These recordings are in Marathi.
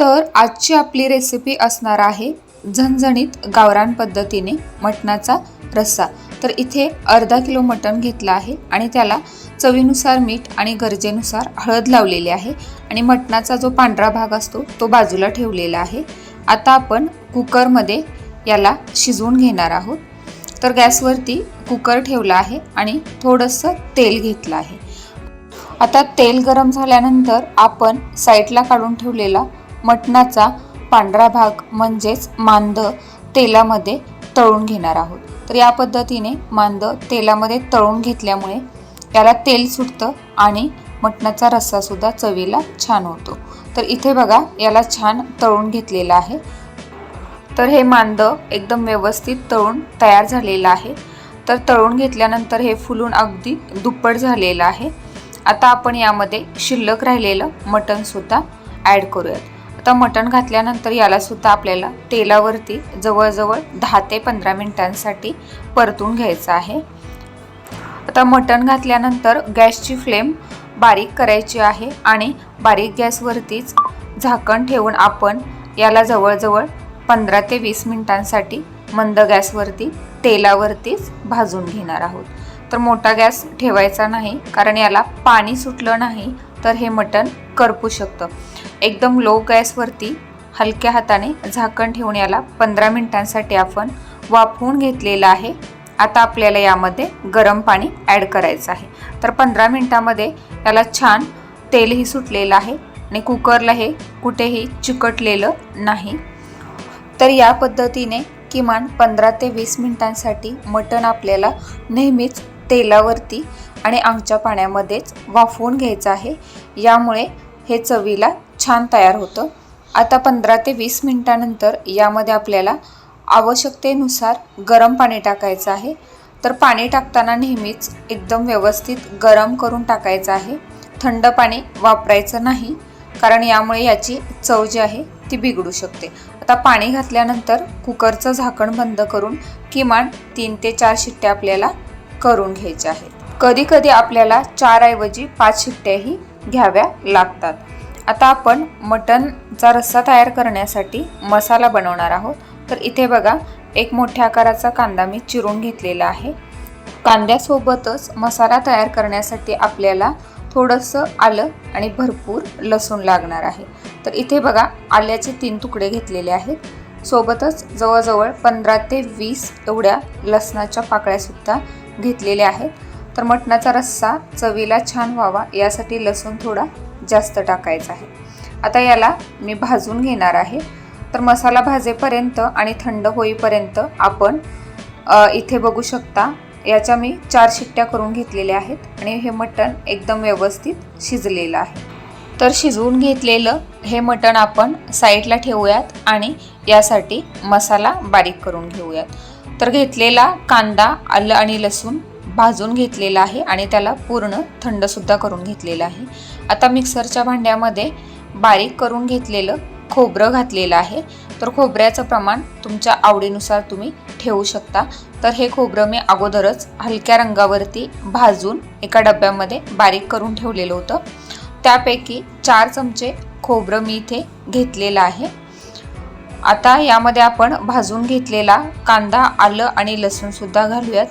तर आजची आपली रेसिपी असणार आहे झणझणीत गावरान पद्धतीने मटणाचा रस्सा. तर इथे अर्धा किलो मटण घेतलं आहे आणि त्याला चवीनुसार मीठ आणि गरजेनुसार हळद लावलेली आहे आणि मटणाचा जो पांढरा भाग असतो तो बाजूला ठेवलेला आहे. आता आपण कुकरमध्ये याला शिजवून घेणार आहोत. तर गॅसवरती कुकर ठेवला आहे आणि थोडंसं तेल घेतलं आहे. आता तेल गरम झाल्यानंतर आपण साईडला काढून ठेवलेला मटणाचा पांढरा भाग म्हणजेच मांद तेलामध्ये तळून घेणार आहोत. तर या पद्धतीने मांद तेलामध्ये तळून घेतल्यामुळे याला तेल सुटतं आणि मटणाचा रस्सासुद्धा चवीला छान होतो. तर इथे बघा याला छान तळून घेतलेलं आहे. तर हे मांद एकदम व्यवस्थित तळून तयार झालेलं आहे. तर तळून घेतल्यानंतर हे फुलून अगदी दुप्पट झालेलं आहे. आता आपण यामध्ये शिल्लक राहिलेलं मटणसुद्धा ॲड करूयात. आता मटण घातल्यानंतर यालासुद्धा आपल्याला तेलावरती जवळजवळ दहा ते पंधरा मिनिटांसाठी परतून घ्यायचं आहे. आता मटण घातल्यानंतर गॅसची फ्लेम बारीक करायची आहे आणि बारीक गॅसवरतीच झाकण ठेवून आपण याला जवळजवळ पंधरा ते वीस मिनिटांसाठी मंद गॅसवरती तेलावरतीच भाजून घेणार आहोत. तर मोठा गॅस ठेवायचा नाही कारण याला पाणी सुटलं नाही तर हे मटण करपू शकतं. एकदम लो गॅसवरती हलक्या हाताने झाकण ठेवून याला पंधरा मिनिटांसाठी आपण वाफवून घेतलेलं आहे. आता आपल्याला यामध्ये गरम पाणी ॲड करायचं आहे. तर पंधरा मिनटामध्ये याला छान तेलही सुटलेलं आहे आणि कुकरला हे कुठेही चिकटलेलं नाही. तर या पद्धतीने किमान पंधरा ते वीस मिनिटांसाठी मटण आपल्याला नेहमीच तेलावरती आणि आमच्या पाण्यामध्येच वाफवून घ्यायचं आहे. यामुळे हे चवीला छान तयार होतं. आता पंधरा ते वीस मिनटानंतर यामध्ये आपल्याला आवश्यकतेनुसार गरम पाणी टाकायचं आहे. तर पाणी टाकताना नेहमीच एकदम व्यवस्थित गरम करून टाकायचं आहे. थंड पाणी वापरायचं नाही कारण यामुळे याची चव जी आहे ती बिघडू शकते. आता पाणी घातल्यानंतर कुकरचं झाकण बंद करून किमान तीन ते चार शिट्ट्या आपल्याला करून घ्यायच्या आहेत. कधी कधी आपल्याला चारऐवजी पाच शिट्ट्याही घ्याव्या लागतात. आता आपण मटनचा रस्सा तयार करण्यासाठी मसाला बनवणार आहोत. तर इथे बघा एक मोठ्या आकाराचा कांदा मी चिरून घेतलेला आहे. कांद्यासोबतच मसाला तयार करण्यासाठी आपल्याला थोडंसं आलं आणि भरपूर लसूण लागणार आहे. तर इथे बघा आल्याचे तीन तुकडे घेतलेले आहेत. सोबतच जवळजवळ पंधरा ते वीस एवढ्या लसणाच्या पाकळ्यासुद्धा घेतलेल्या आहेत. तर मटणाचा रस्सा चवीला छान व्हावा यासाठी लसूण थोडा जास्त टाकायचा आहे. आता याला मी भाजून घेणार आहे. तर मसाला भाजेपर्यंत आणि थंड होईपर्यंत आपण इथे बघू शकता याच्या मी चार शिट्ट्या करून घेतलेल्या आहेत आणि हे मटण एकदम व्यवस्थित शिजलेलं आहे. तर शिजवून घेतलेलं हे मटण आपण साईडला ठेवूयात आणि यासाठी मसाला बारीक करून घेऊयात. तर घेतलेला कांदा आलं आणि लसूण भाजून घेतलेला आहे आणि त्याला पूर्ण थंडसुद्धा करून घेतलेलं आहे. आता मिक्सरच्या भांड्यामध्ये बारीक करून घेतलेलं खोबरं घातलेलं आहे. तर खोबऱ्याचं प्रमाण तुमच्या आवडीनुसार तुम्ही ठेवू शकता. तर हे खोबरं मी अगोदरच हलक्या रंगावरती भाजून एका डब्यामध्ये बारीक करून ठेवलेलं होतं. त्यापैकी चार चमचे खोबरं मी इथे घेतलेलं आहे. आता यामध्ये आपण भाजून घेतलेला कांदा आलं आणि लसूणसुद्धा घालूयात.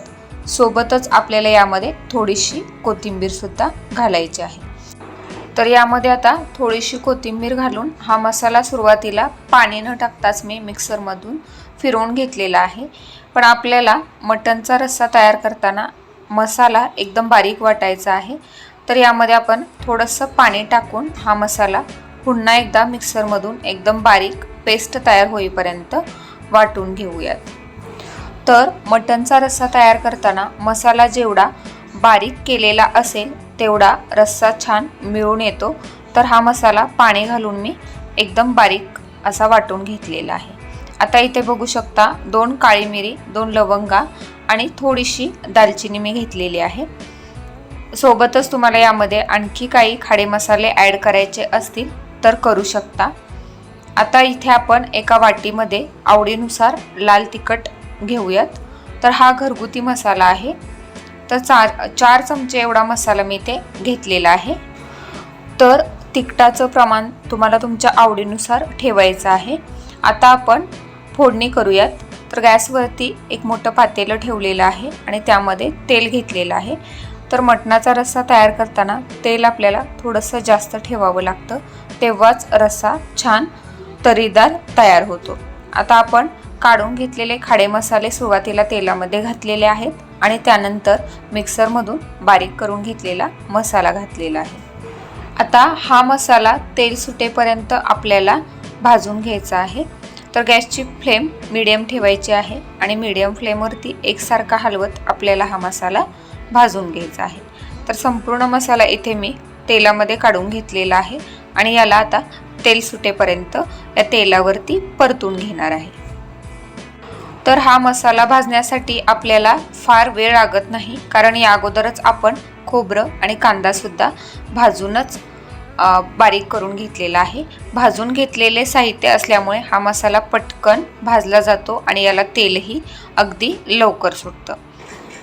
सोबतच आपल्याला यामध्ये थोडीशी कोथिंबीरसुद्धा घालायची आहे. तर यामध्ये आता थोडीशी कोथिंबीर घालून हा मसाला सुरुवातीला पाणी न टाकताच मी मिक्सरमधून फिरवून घेतलेला आहे. पण आपल्याला मटणचा रस्सा तयार करताना मसाला एकदम बारीक वाटायचा आहे. तर यामध्ये आपण थोडंसं पाणी टाकून हा मसाला पुन्हा एकदा मिक्सरमधून एकदम बारीक पेस्ट तयार होईपर्यंत वाटून घेऊयात. तर मटणचा रस्सा तयार करताना मसाला जेवढा बारीक केलेला असेल तेवढा रस्सा छान मिळून येतो. तर हा मसाला पाणी घालून मी एकदम बारीक असा वाटून घेतलेला आहे. आता इथे बघू शकता दोन काळी मिरी दोन लवंगा आणि थोडीशी दालचिनी मी घेतलेली आहे. सोबतच तुम्हाला यामध्ये आणखी काही खाडे मसाले ॲड करायचे असतील तर करू शकता. आता इथे आपण एका वाटीमध्ये आवडीनुसार लाल तिखट घेऊयात. तर हा घरगुती मसाला आहे. तर चार चार चमचे एवढा मसाला मी ते घेतलेला आहे. तर तिखटाचं प्रमाण तुम्हाला तुमच्या आवडीनुसार ठेवायचं आहे. आता आपण फोडणी करूयात. तर गॅसवरती एक मोठं पातेलं ठेवलेलं आहे आणि त्यामध्ये तेल घेतलेलं आहे. तर मटणाचा रस्सा तयार करताना तेल आपल्याला थोडंसं जास्त ठेवावं लागतं. तेव्हाच रस्सा छान तरीदार तयार होतो. आता आपण काढून घेतलेले खाडे मसाले सुरुवातीला तेलामध्ये घातलेले आहेत आणि त्यानंतर मिक्सरमधून बारीक करून घेतलेला मसाला घातलेला आहे. आता हा मसाला तेल सुटेपर्यंत आपल्याला भाजून घ्यायचा आहे. तर गॅसची फ्लेम मिडियम ठेवायची आहे आणि मिडियम फ्लेमवरती एकसारखा हलवत आपल्याला हा मसाला भाजून घ्यायचा आहे. तर संपूर्ण मसाला इथे मी तेलामध्ये काढून घेतलेला आहे आणि याला आता तेल सुटेपर्यंत या तेलावरती परतून घेणार आहे. तर हा मसाला भाजण्यासाठी आपल्याला फार वेळ लागत नाही कारण या अगोदरच आपण खोबरं आणि कांदासुद्धा भाजूनच बारीक करून घेतलेला आहे. भाजून घेतलेले साहित्य असल्यामुळे हा मसाला पटकन भाजला जातो आणि याला तेलही अगदी लवकर सुटतं.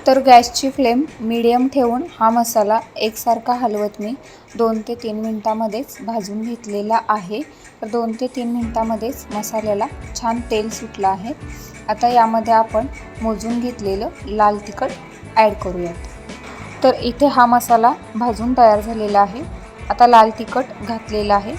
तर गॅसची फ्लेम मीडियम ठेवून हा मसाला एकसारखा हलवत मी दोन ते तीन मिनटामध्येच भाजून घेतलेला आहे. तर दोन ते तीन मिनटामध्येच मसाल्याला छान तेल सुटलं आहे. आता यामध्ये आपण मोजून घेतलेलं लाल तिखट ॲड करूयात. तर इथे हा मसाला भाजून तयार झालेला आहे. आता लाल तिखट घातलेलं आहे.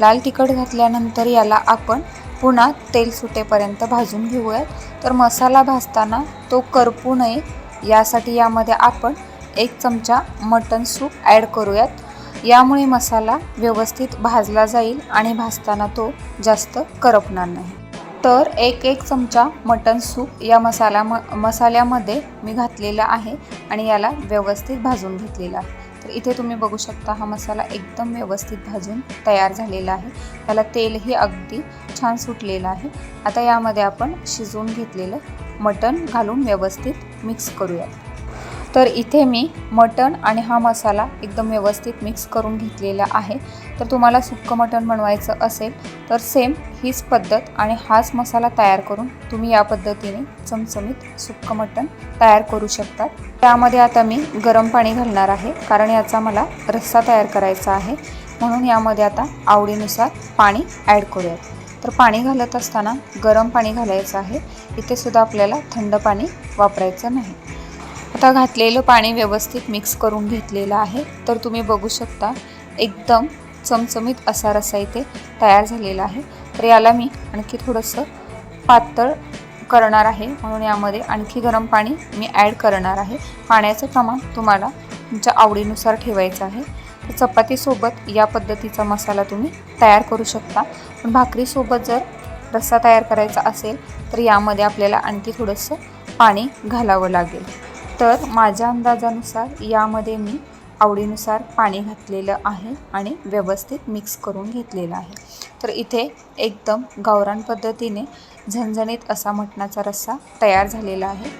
लाल तिखट घातल्यानंतर याला आपण पुन्हा तेल सुटेपर्यंत भाजून घेऊयात. तर मसाला भाजताना तो करपू नये. यासाठी यामध्ये आपण एक चमचा मटन सूप ॲड करूयात. यामुळे मसाला व्यवस्थित भाजला जाईल आणि भाजताना तो जास्त करपणार नाही. तर एक एक चमचा मटन सूप या मसाला मसाल्यामध्ये मी घातलेला आहे आणि याला व्यवस्थित भाजून घेतलेला आहे. तर इथे तुम्ही बघू शकता हा मसाला एकदम व्यवस्थित भाजून तयार झालेला आहे. त्याला तेलही अगदी छान सुटलेलं आहे. आता यामध्ये आपण शिजवून घेतलेलं मटण घालून व्यवस्थित मिक्स करूयात. तर इथे मी मटण आणि हा मसाला एकदम व्यवस्थित मिक्स करून घेतलेला आहे. तर तुम्हाला सुक्कं मटण बनवायचं असेल तर सेम हीच पद्धत आणि हाच मसाला तयार करून तुम्ही या पद्धतीने चमचमीत सुक्कं मटण तयार करू शकता. त्यामध्ये आता मी गरम पाणी घालणार आहे कारण याचा मला रस्सा तयार करायचा आहे. म्हणून यामध्ये आता आवडीनुसार पाणी ॲड करूयात. तर पाणी घालत असताना गरम पाणी घालायचं आहे. इथेसुद्धा आपल्याला थंड पाणी वापरायचं नाही. आता घातलेलं पाणी व्यवस्थित मिक्स करून घेतलेलं आहे. तर तुम्ही बघू शकता एकदम चमचमीत असा रस्सा इथे तयार झालेला आहे. तर याला मी आणखी थोडंसं पातळ करणार आहे. म्हणून यामध्ये आणखी गरम पाणी मी ॲड करणार आहे. पाण्याचं प्रमाण तुम्हाला तुमच्या आवडीनुसार ठेवायचं आहे. चपातीसोबत या पद्धतीचा मसाला तुम्ही तयार करू शकता. पण भाकरीसोबत जर रस्सा तयार करायचा असेल तर यामध्ये आपल्याला आणखी थोडंसं पाणी घालावं लागेल. तर माझ्या अंदाजानुसार यामध्ये मी आवडीनुसार पाणी घातलेलं आहे आणि व्यवस्थित मिक्स करून घेतलेलं आहे. तर इथे एकदम गावरान पद्धतीने झणझणीत असा मटणाचा रस्सा तयार झालेला आहे.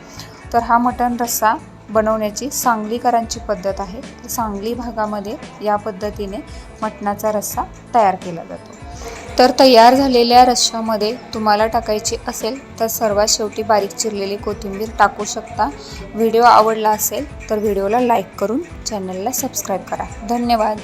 तर हा मटण रस्सा बनवण्याची सांगलीकरांची पद्धत आहे. तर सांगली भागामध्ये या पद्धतीने मटणाचा रस्सा तयार केला जातो. तर तयार झालेल्या रश्श्यामध्ये तुम्हाला टाकायची असेल तर सर्वात शेवटी बारीक चिरलेली कोथिंबीर टाकू शकता. व्हिडिओ आवडला असेल तर व्हिडिओला लाईक करून चॅनलला सबस्क्राईब करा. धन्यवाद.